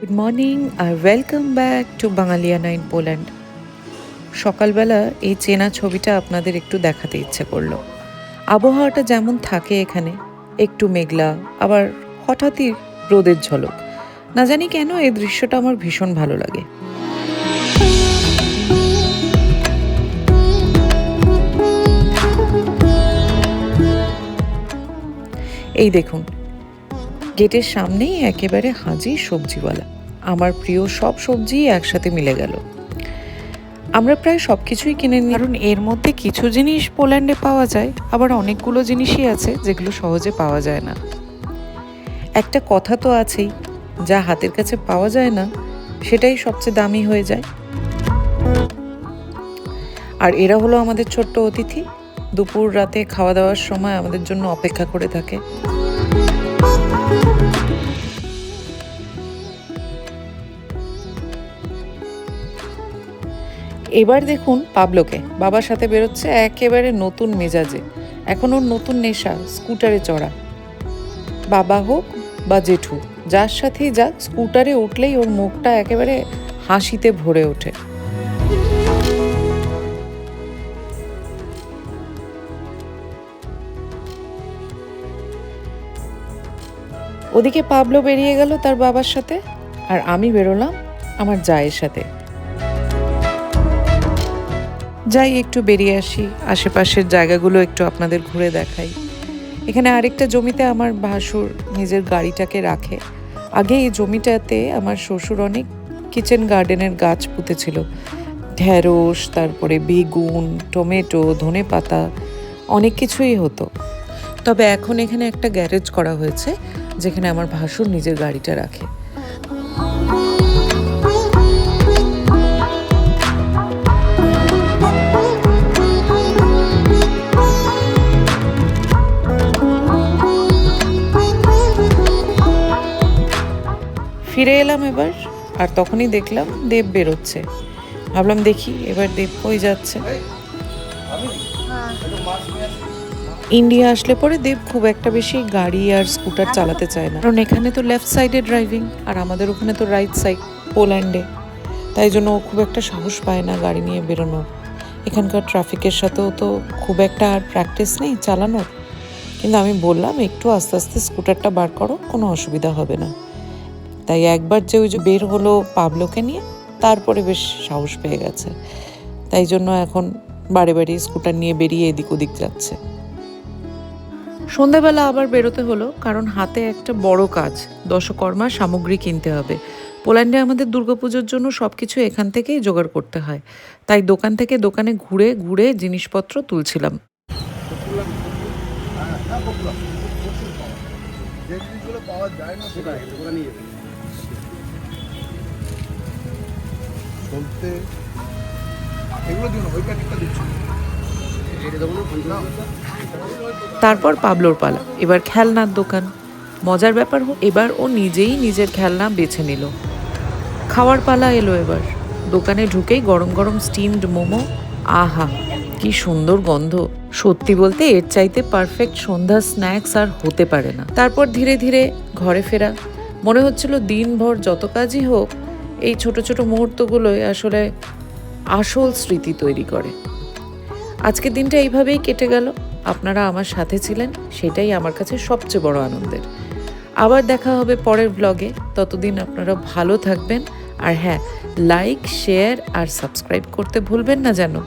Good morning R welcome back to Bangaliana in Poland সকালবেলা এই চেনা ছবিটা আপনাদের একটু দেখাতে ইচ্ছে করল। আবহাওয়াটা যেমন থাকে এখানে, একটু মেঘলা, আবার হঠাৎই রোদের ঝলক। না জানি কেন এই দৃশ্যটা আমার ভীষণ ভালো লাগে। এই দেখুন গেটের সামনেই একেবারে হাজির সবজিওয়ালা। আমার প্রিয় সব সবজি একসাথে মিলে গেল। আমরা প্রায় সব কিছুই কিনে নিই। কারণ এর মধ্যে কিছু জিনিস পোল্যান্ডে পাওয়া যায়, আবার অনেকগুলো জিনিসই আছে যেগুলো সহজে পাওয়া যায় না। একটা কথা তো আছেই, যা হাতের কাছে পাওয়া যায় না, সেটাই সবচেয়ে দামি হয়ে যায়। আর এরা হলো আমাদের ছোট্ট অতিথি, দুপুর রাতে খাওয়া দাওয়ার সময় আমাদের জন্য অপেক্ষা করে থাকে। এবার দেখুন পাবলোকে। বাবার সাথে বেরোচ্ছে একেবারে নতুন মেজাজে। এখন ওর নতুন নেশা, স্কুটারে চড়া। বাবা হোক বা জেঠু, যার সাথেই যাক, স্কুটারে উঠলেই ওর মুখটা একেবারে হাসিতে ভরে ওঠে। ওদিকে পাবলো বেরিয়ে গেল তার বাবার সাথে, আর আমি বেরোলাম আমার জায়ের সাথে। যাই, একটু বেরিয়ে আসি, আশেপাশের জায়গাগুলো একটু আপনাদের ঘুরে দেখাই। এখানে আরেকটা জমিতে আমার ভাসুর নিজের গাড়িটাকে রাখে। আগে এই জমিটাতে আমার শ্বশুর অনেক কিচেন গার্ডেনের গাছ পুঁতেছিল। ঢ্যাঁড়স তারপরে বেগুন, টমেটো, ধনে পাতা, অনেক কিছুই হতো। তবে এখন এখানে একটা গ্যারেজ করা হয়েছে। যেখানে আমার ভাসুর নিজের গাড়িটা রাখে। ফিরে এলাম এবার আর তখনই দেখলাম দেব বেরোচ্ছে। ভাবলাম দেখি এবার দেব কই যাচ্ছে। ইন্ডিয়া আসলে পরে দেব খুব একটা বেশি গাড়ি আর স্কুটার চালাতে চায় না। কারণ এখানে তো লেফট সাইডে ড্রাইভিং আর আমাদের ওখানে তো রাইট সাইড পোল্যান্ডে তাই জন্য ও খুব একটা সাহস পায় না গাড়ি নিয়ে বেরোনোর। এখানকার ট্রাফিকের সাথেও তো খুব একটা আর প্র্যাকটিস নেই চালানোর। কিন্তু আমি বললাম, একটু আস্তে আস্তে স্কুটারটা বার করো, কোনো অসুবিধা হবে না। তাই একবার যে ওই যে বের হলো পাবলোকে নিয়ে, তারপরে বেশ সাহস পেয়ে গেছে। তাই জন্য এখন বাড়ি বাড়ি স্কুটার নিয়ে বেরিয়ে এদিক ওদিক যাচ্ছে। সন্ধ্যাবেলা আবার বেরোতে হলো, কারণ হাতে একটা বড় কাজ, দশকর্মা সামগ্রী কিনতে হবে। পোল্যান্ডে আমাদের দুর্গাপুজোর জন্য সব কিছু এখান থেকেই জোগাড় করতে হয়। তাই দোকান থেকে দোকানে ঘুরে ঘুরে জিনিসপত্র তুলছিলাম। এগুলো দিও না, ওই প্যাকেটটা দিচ্ছি। তারপর পাবলোর পালা, এবার খেলনার দোকান। মজার ব্যাপার হোক এবার ও নিজেই নিজের খেলনা বেছে নিল। খাওয়ার পালা এলো এবার। দোকানে ঢুকেই গরম গরম স্টিমড মোমো। আহা, কি সুন্দর গন্ধ। সত্যি বলতে, এর চাইতে পারফেক্ট সন্ধ্যা স্ন্যাক্স আর হতে পারে না। তারপর ধীরে ধীরে ঘরে ফেরা। মনে হচ্ছিল দিনভর যত কাজই হোক, এই ছোট ছোট মুহূর্তগুলোই আসলে আসল স্মৃতি তৈরি করে। আজকের দিনটা এইভাবেই কেটে গেল। আপনারা আমার সাথে ছিলেন, সেটাই আমার কাছে সবচেয়ে বড় আনন্দের। আবার দেখা হবে পরের ব্লগে ততদিন আপনারা ভালো থাকবেন। আর হ্যাঁ লাইক শেয়ার আর সাবস্ক্রাইব করতে ভুলবেন না যেন।